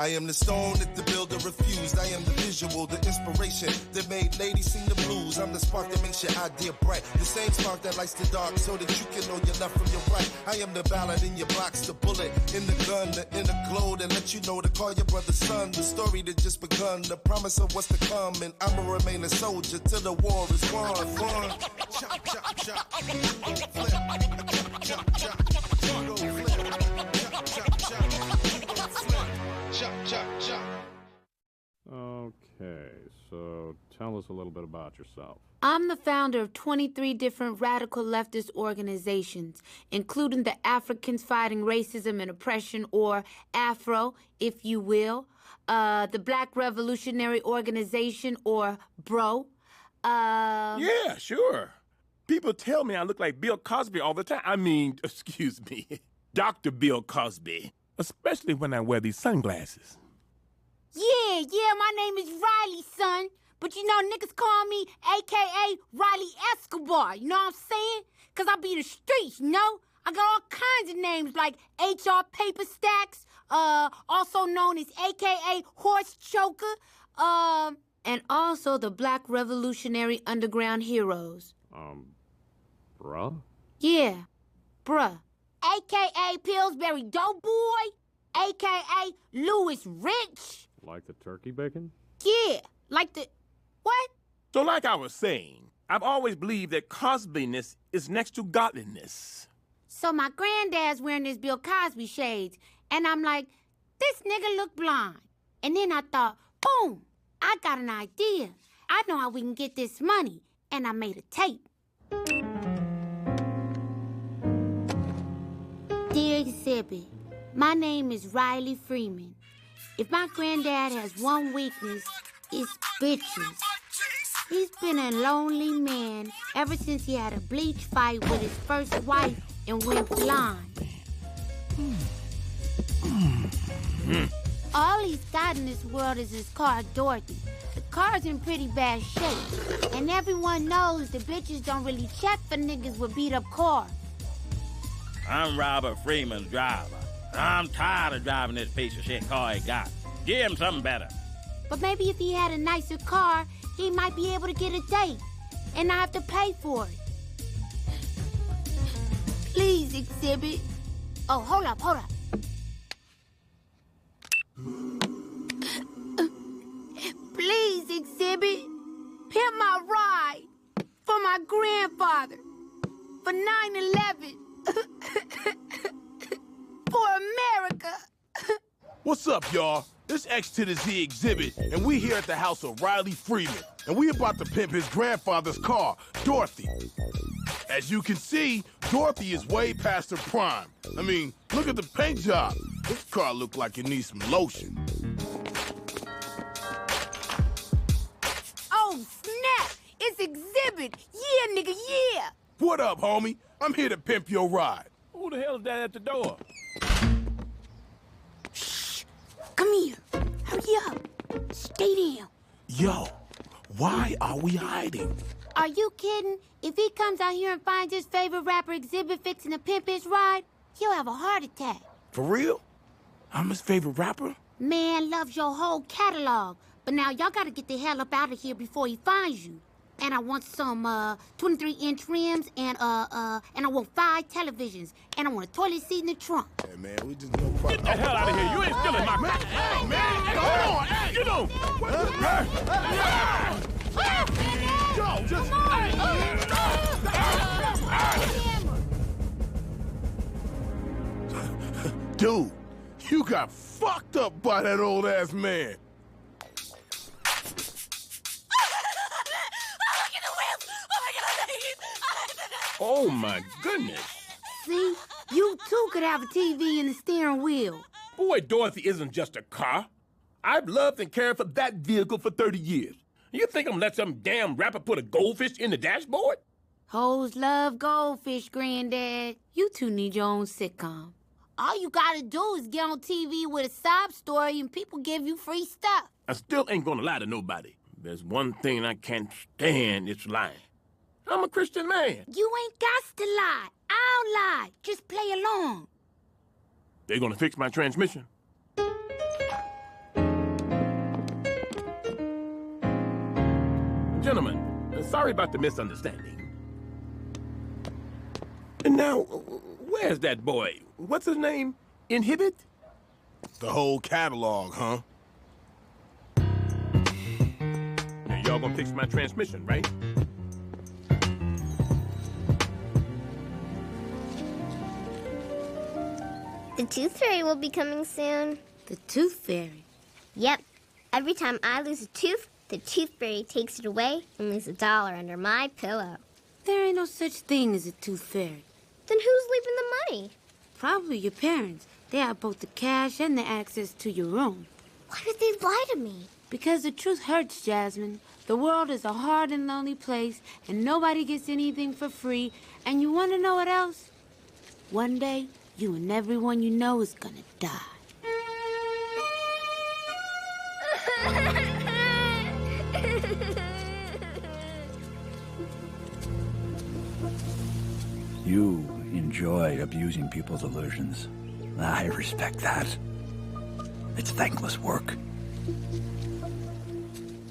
I am the stone that the builder refused. I am the visual, the inspiration that made ladies sing the blues. I'm the spark that makes your idea bright. The same spark that lights the dark so that you can know your left from your right. I am the ballad in your box, the bullet in the gun, the inner glow that let you know to call your brother son. The story that just begun, the promise of what's to come. And I'ma remain a soldier till the war is won. Won. Chop, chop, chop. Flip. Chop, chop, chop. Chop, chop, chop. Okay, so tell us a little bit about yourself. I'm the founder of 23 different radical leftist organizations, including the Africans Fighting Racism and Oppression, or AFRO, if you will, uh, the Black Revolutionary Organization, or BRO. Uh, Yeah, sure. People tell me I look like Bill Cosby all the time. I mean, excuse me, Dr. Bill Cosby. Especially when I wear these sunglasses. Yeah, yeah, my name is Riley, son. But you know, niggas call me AKA Riley Escobar. You know what I'm saying? Cause I be the streets, you know? I got all kinds of names like HR Paper Stacks, uh, also known as AKA Horse Choker, um, and also the Black Revolutionary Underground Heroes. Um, bruh? Yeah, bruh. AKA Pillsbury Doughboy, AKA Louis Rich. Like the turkey bacon? Yeah, like the. What? So, like I was saying, I've always believed that Cosbyness is next to godliness. So my granddad's wearing his Bill Cosby shades, and I'm like, this nigga look blind. And then I thought, boom, I got an idea. I know how we can get this money, and I made a tape. My name is Riley Freeman. If my granddad has one weakness, it's bitches. He's been a lonely man ever since he had a bleach fight with his first wife and went blind. All he's got in this world is his car, Dorothy. The car's in pretty bad shape, and everyone knows the bitches don't really check for niggas with beat up cars. I'm Robert Freeman's driver. I'm tired of driving this piece of shit car he got. Give him something better. But maybe if he had a nicer car, he might be able to get a date and not have to pay for it. Please, Exhibit. Oh, hold up, hold up. Please, Exhibit. Pimp my ride for my grandfather for 9 11 for America. What's up, y'all? This X to the Z exhibit, and we here at the house of Riley Freeman, and we about to pimp his grandfather's car, Dorothy. As you can see, Dorothy is way past her prime. I mean, look at the paint job. This car look like it needs some lotion. Oh, snap! It's Exhibit! Yeah, nigga, yeah! What up, homie? I'm here to pimp your ride. Who the hell is that at the door? Shh. Come here. Hurry up. Stay down. Yo, why are we hiding? Are you kidding? If he comes out here and finds his favorite rapper Exhibit fixing to pimp his ride, he'll have a heart attack. For real? I'm his favorite rapper? Man loves your whole catalog. But now y'all gotta get the hell up out of here before he finds you. And I want some uh 23 inch rims and uh uh and I want five televisions and I want a toilet seat in the trunk. Hey, man, we just no problem. Get the hell out of here. You ain't stealing my Man, hey, man, hey, hold on, hey, you know. Yo, just, Dude, you got fucked up by that old ass man. Oh, my goodness. See? You too could have a TV in the steering wheel. Boy, Dorothy isn't just a car. I've loved and cared for that vehicle for 30 years. You think I'm gonna let some damn rapper put a goldfish in the dashboard? Hoes love goldfish, Granddad. You two need your own sitcom. All you gotta do is get on TV with a sob story and people give you free stuff. I still ain't gonna lie to nobody. There's one thing I can't stand, it's lying. I'm a Christian man. You ain't got to lie. I'll lie. Just play along. They're gonna fix my transmission. Gentlemen, uh, sorry about the misunderstanding. And now, uh, where's that boy? What's his name? Inhibit? The whole catalog, huh? Now y'all gonna fix my transmission, right? The Tooth Fairy will be coming soon. The Tooth Fairy. Yep. Every time I lose a tooth, the Tooth Fairy takes it away and leaves a dollar under my pillow. There ain't no such thing as a Tooth Fairy. Then who's leaving the money? Probably your parents. They have both the cash and the access to your room. Why would they lie to me? Because the truth hurts, Jasmine. The world is a hard and lonely place, and nobody gets anything for free. And you want to know what else? One day, you and everyone you know is gonna die. You enjoy abusing people's illusions. I respect that. It's thankless work.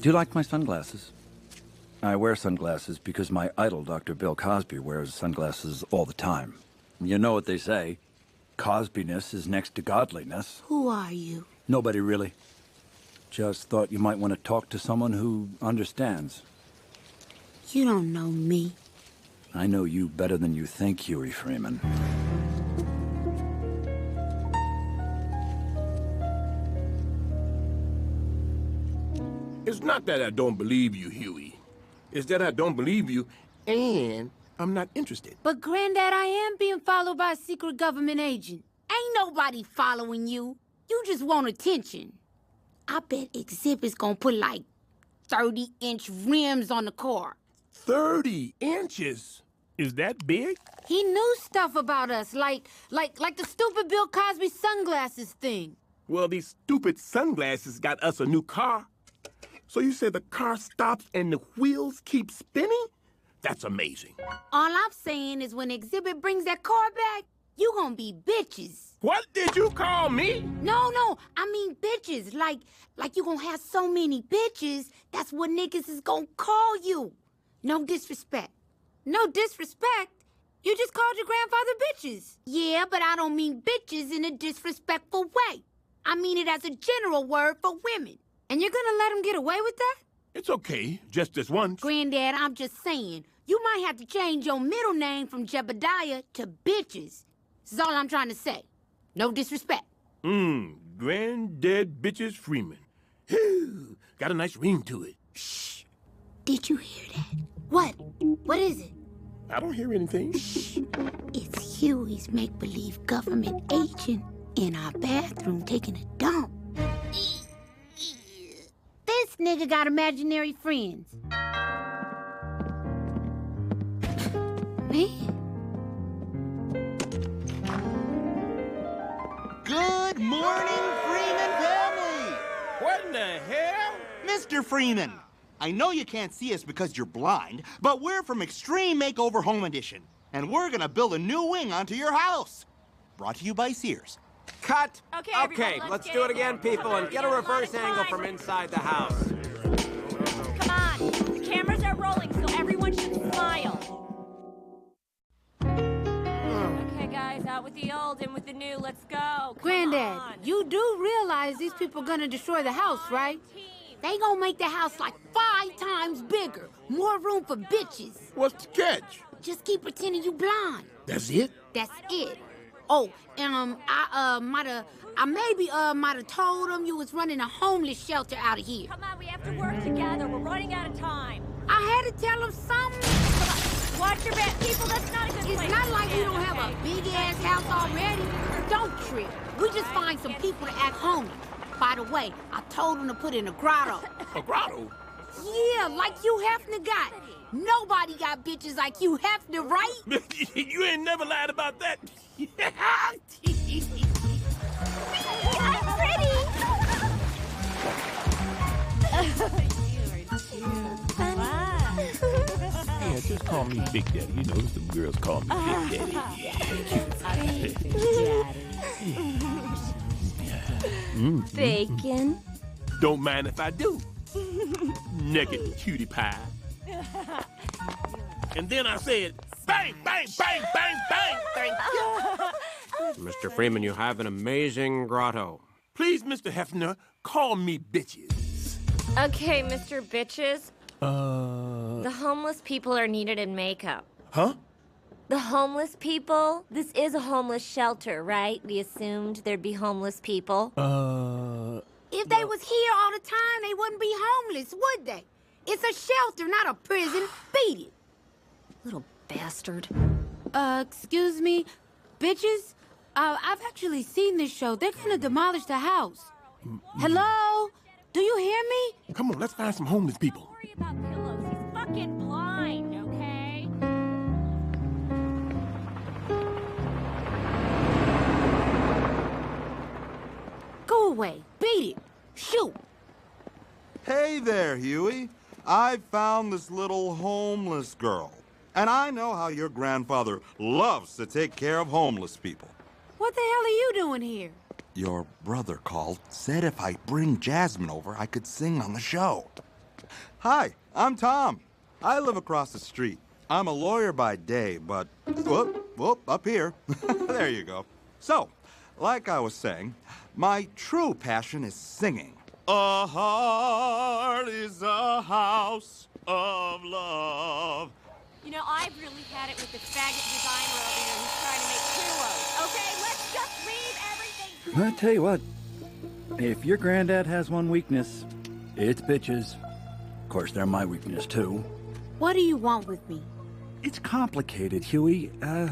Do you like my sunglasses? I wear sunglasses because my idol, Dr. Bill Cosby, wears sunglasses all the time. You know what they say Cosbiness is next to godliness. Who are you? Nobody really. Just thought you might want to talk to someone who understands. You don't know me. I know you better than you think, Huey Freeman. It's not that I don't believe you, Huey. It's that I don't believe you, and I'm not interested. But, Granddad, I am being followed by a secret government agent. Ain't nobody following you. You just want attention. I bet Exhibit's gonna put like 30 inch rims on the car. 30 inches? Is that big? He knew stuff about us, like like like the stupid Bill Cosby sunglasses thing. Well, these stupid sunglasses got us a new car. So you say the car stops and the wheels keep spinning? That's amazing. All I'm saying is when Exhibit brings that car back, you gonna be bitches. What did you call me? No, no, I mean bitches. Like, like you gonna have so many bitches, that's what niggas is gonna call you. No disrespect. No disrespect. You just called your grandfather bitches. Yeah, but I don't mean bitches in a disrespectful way. I mean it as a general word for women. And you're gonna let him get away with that? It's okay, just this once. Granddad, I'm just saying, you might have to change your middle name from Jebediah to bitches. This is all I'm trying to say. No disrespect. Mmm, Granddad Bitches Freeman. Whew, got a nice ring to it. Shh. Did you hear that? What? What is it? I don't hear anything. Shh. It's Huey's make believe government agent in our bathroom taking a dump. This nigga got imaginary friends. Man. Good morning, Freeman family! What in the hell? Mr. Freeman, I know you can't see us because you're blind, but we're from Extreme Makeover Home Edition, and we're gonna build a new wing onto your house. Brought to you by Sears. Cut! Okay, Okay, everybody, let's, let's do it again, people, and get a reverse angle from inside the house. In with the new. Let's go. Come Granddad, on. you do realize these people gonna destroy the house, right? They gonna make the house like five times bigger. More room for bitches. What's the catch? Just keep pretending you blind. That's it? That's it. Oh, and um, I uh might have, I maybe uh might have told them you was running a homeless shelter out of here. Come on, we have to work together. We're running out of time. I had to tell them something. Watch your back. People, that's not a good It's place not to like we stand, don't have okay? a big ass house already. Don't trip. We just find some people to act homeless. By the way, I told them to put in a grotto. A grotto? Yeah, like you Hefner got. Nobody got bitches like you Hefner, right? you ain't never lied about that. just call me Big Daddy. You know, some girls call me Big uh-huh. Daddy. Bacon. Mm-hmm. Don't mind if I do. Naked cutie pie. And then I said, bang, bang, bang, bang, bang, thank you. Mr. Freeman, you have an amazing grotto. Please, Mr. Hefner, call me bitches. Okay, Mr. Bitches. Uh. The homeless people are needed in makeup. Huh? The homeless people? This is a homeless shelter, right? We assumed there'd be homeless people. Uh. If they was here all the time, they wouldn't be homeless, would they? It's a shelter, not a prison. Beat it. Little bastard. Uh, excuse me, bitches? Uh, I've actually seen this show. They're gonna demolish the house. Hello? Do you hear me? Come on, let's find some homeless people. Don't Worry about pillows. He's fucking blind, okay? Go away. Beat it. Shoot. Hey there, Huey. I found this little homeless girl. And I know how your grandfather loves to take care of homeless people. What the hell are you doing here? Your brother called, said if I bring Jasmine over, I could sing on the show. Hi, I'm Tom. I live across the street. I'm a lawyer by day, but whoop, whoop, up here. there you go. So, like I was saying, my true passion is singing. A heart is a house of love. You know, I've really had it with the faggot designer over here who's trying to make pillows. Okay, let's just leave everything. I tell you what, if your granddad has one weakness, it's bitches. Of course, they're my weakness too. What do you want with me? It's complicated, Huey. Uh,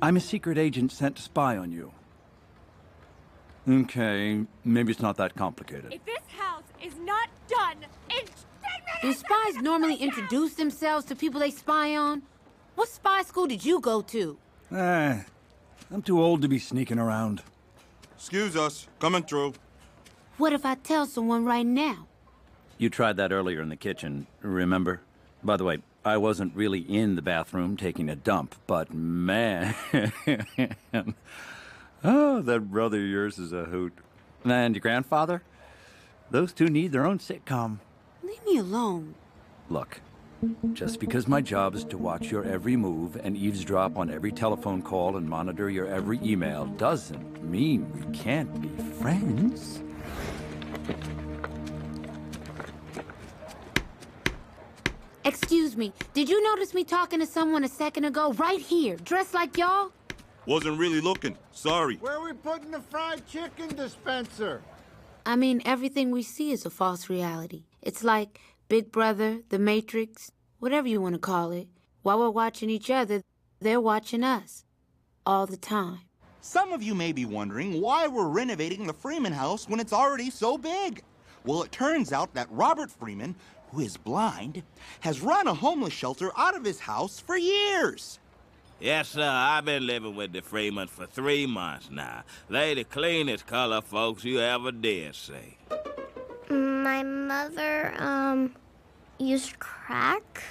I'm a secret agent sent to spy on you. Okay, maybe it's not that complicated. If this house is not done in 10 Do spies normally introduce themselves to people they spy on? What spy school did you go to? Eh, I'm too old to be sneaking around. Excuse us, coming through. What if I tell someone right now? You tried that earlier in the kitchen, remember? By the way, I wasn't really in the bathroom taking a dump, but man. oh, that brother of yours is a hoot. And your grandfather? Those two need their own sitcom. Leave me alone. Look, just because my job is to watch your every move and eavesdrop on every telephone call and monitor your every email doesn't mean we can't be friends. Excuse me, did you notice me talking to someone a second ago right here, dressed like y'all? Wasn't really looking. Sorry. Where are we putting the fried chicken dispenser? I mean, everything we see is a false reality. It's like Big Brother, The Matrix, whatever you want to call it. While we're watching each other, they're watching us. All the time. Some of you may be wondering why we're renovating the Freeman house when it's already so big. Well, it turns out that Robert Freeman, who is blind, has run a homeless shelter out of his house for years. Yes, sir. I've been living with the Freemans for three months now. They the cleanest color folks you ever did see. My mother, um, used crack.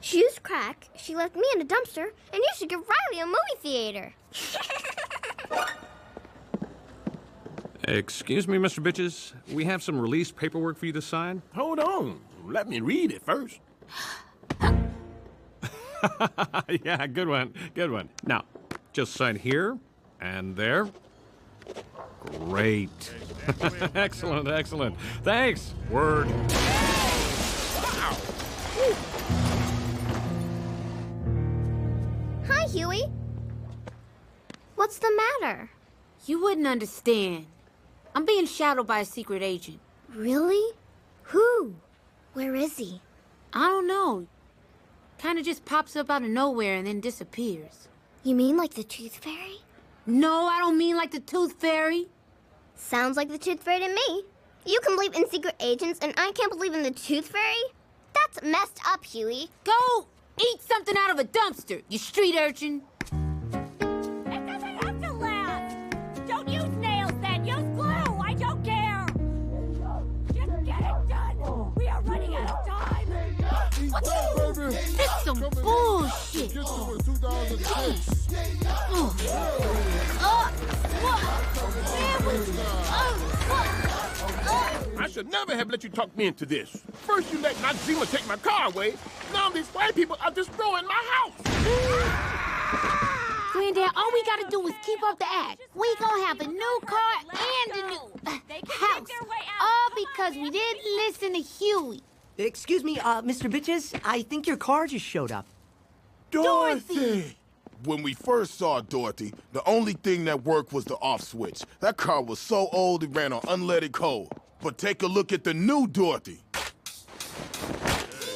She used crack, she left me in a dumpster, and you should give Riley a movie theater. Excuse me, Mr. Bitches. We have some release paperwork for you to sign. Hold on. Let me read it first. yeah, good one. Good one. Now, just sign here and there. Great. excellent, excellent. Thanks. Word. Hi, Huey. What's the matter? You wouldn't understand. I'm being shadowed by a secret agent. Really? Who? Where is he? I don't know. Kinda just pops up out of nowhere and then disappears. You mean like the Tooth Fairy? No, I don't mean like the Tooth Fairy. Sounds like the Tooth Fairy to me. You can believe in secret agents, and I can't believe in the Tooth Fairy? That's messed up, Huey. Go eat something out of a dumpster, you street urchin. Should never have let you talk me into this. First you let Noxzema take my car away. Now these white people are destroying my house. Granddad, all we gotta do is keep up the act. We gonna have a new car and a new uh, house. All because we didn't listen to Huey. Excuse me, uh, Mr. Bitches, I think your car just showed up. Dorothy! When we first saw Dorothy, the only thing that worked was the off switch. That car was so old it ran on unleaded coal. But take a look at the new Dorothy.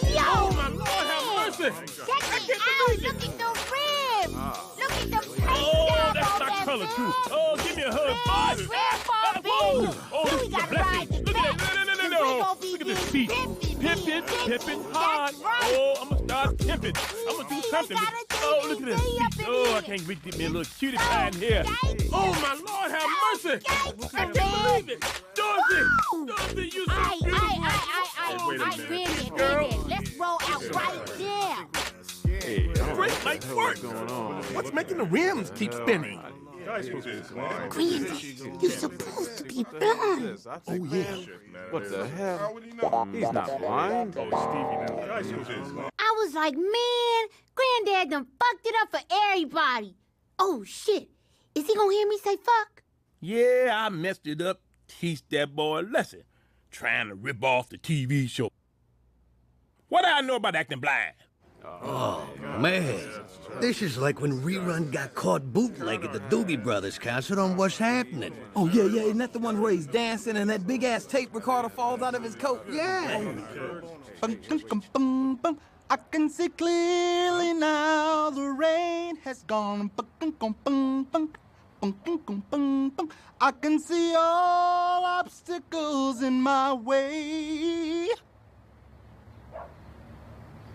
Yo, Oh, my Lord, have mercy! Check it out. Look at the rims. Ah. Look at the paint Oh, that's on my that color, too. Oh, give me a hug, boss. Red, red for me. Oh, Huey this is a gotta blessing. ride the Look at back. that. No, no, no, 'cause no, we no. gonna be Look at this getting seat. pimpin', Pimpin', pimpin'. pimpin' hard. Right. Oh, I'm gonna start pimping. I'm gonna do something. Oh, look at this DVD up seat. in Oh, I can't wait to get me a little cutie oh, pie in here. Oh, my Lord, have oh, mercy. I can't believe it. Dorothy, Dorothy, you so Aye, beautiful. aye, aye, aye, aye. Oh, wait a Aye, minute. Granddad, Girl. Granddad, let's roll out right there. Great might work. What's making the rims keep spinning? Granddad, you're supposed to be blind. Oh, yeah. What the hell? He's not blind. I was like, man, Granddad done fucked it up for everybody. Oh, shit. Is he gonna hear me say fuck? Yeah, I messed it up. Teach that boy a lesson. Trying to rip off the TV show. What do I know about acting blind? Oh, man. This is like when Rerun got caught bootlegging the Doobie Brothers concert on What's Happening. Oh, yeah, yeah. Isn't that the one where he's dancing and that big ass tape recorder falls out of his coat? Yeah. I can see clearly now the rain has gone. I can see all obstacles in my way.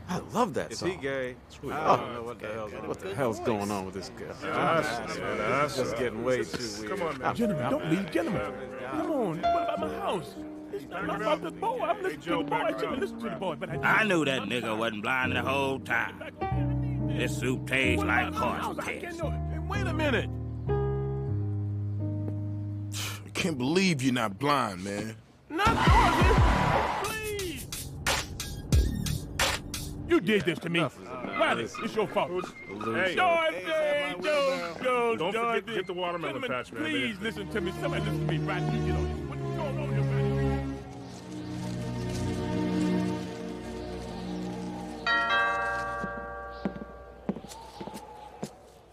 I love that Is song. he gay? Oh, I don't know what the hell. what the hell's going on with this guy? That's it, that's getting way too weird. Come on, man. Gentlemen, don't leave, gentlemen. Come on, what about my house? It's not about the boy. I'm listening to the boy. I shouldn't listen to the boy, but I I knew that nigga wasn't blind the whole time. This soup tastes like horse piss. Wait a minute. I can't believe you're not blind, man. Not Dorothy! You did this to me. Riley, it's your fault. Hey. Dorothy! Hey, Don't, don't, Don't forget- Dorothy. get the watermelon Gentlemen, patch, man. Please listen to me. Somebody listen to me. Riley, you get on this. What's going on here, Riley?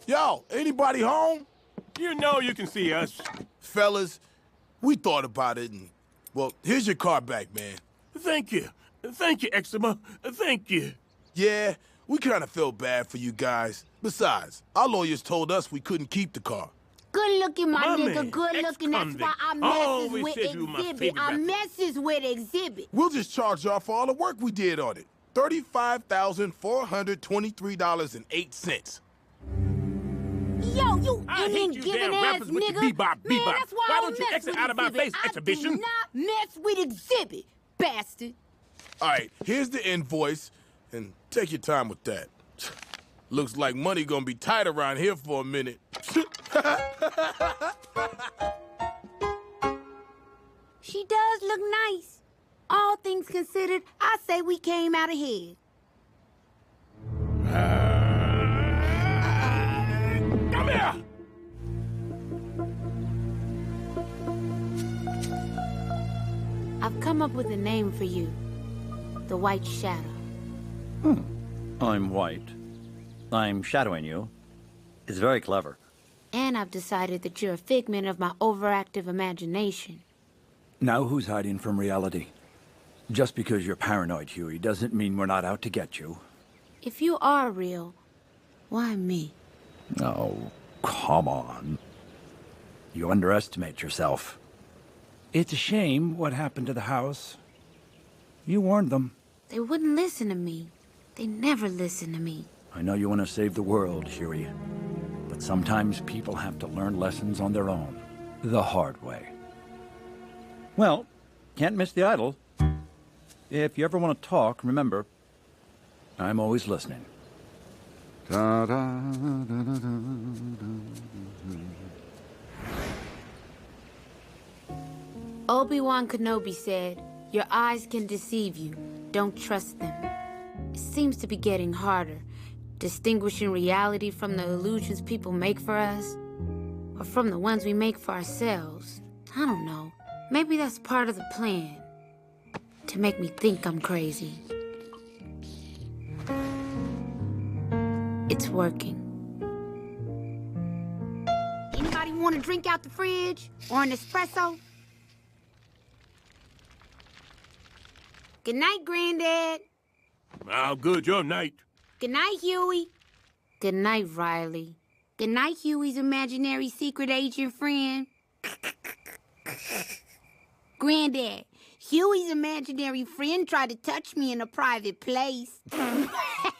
Yo, anybody home? You know you can see us. Fellas, we thought about it and, well, here's your car back, man. Thank you. Thank you, Eczema. Thank you. Yeah, we kind of felt bad for you guys. Besides, our lawyers told us we couldn't keep the car. Good looking, my Mommy, nigga. Good looking. That's why I messes Always with said you my Exhibit. favorite I rapper. messes with Exhibit. We'll just charge y'all for all the work we did on it. $35,423.08. Yo, you I hate you giving damn ass rappers with your nigga. bebop, Man, that's why, Why I don't you mess exit with out of my Exhibit. face, I exhibition? do not mess with Exhibit, bastard. All right, here's the invoice, and take your time with that. Looks like money gonna be tight around here for a minute. She does look nice. All things considered, I say we came out ahead. Come here! I've come up with a name for you. The White Shadow. Hmm. I'm white. I'm shadowing you. It's very clever. And I've decided that you're a figment of my overactive imagination. Now who's hiding from reality? Just because you're paranoid, Huey, doesn't mean we're not out to get you. If you are real, why me? Oh, come on. You underestimate yourself. It's a shame what happened to the house. You warned them. They wouldn't listen to me. They never listen to me. I know you want to save the world, Huey. But sometimes people have to learn lessons on their own. The hard way. Well, can't miss the idol. If you ever want to talk, remember, I'm always listening. Obi-Wan Kenobi said, Your eyes can deceive you. Don't trust them. It seems to be getting harder, distinguishing reality from the illusions people make for us, or from the ones we make for ourselves. I don't know. Maybe that's part of the plan. To make me think I'm crazy. It's working. Anybody want a drink out the fridge? Or an espresso? Good night, Granddad. How good your night? Good night, Huey. Good night, Riley. Good night, Huey's imaginary secret agent friend. Granddad, Huey's imaginary friend tried to touch me in a private place.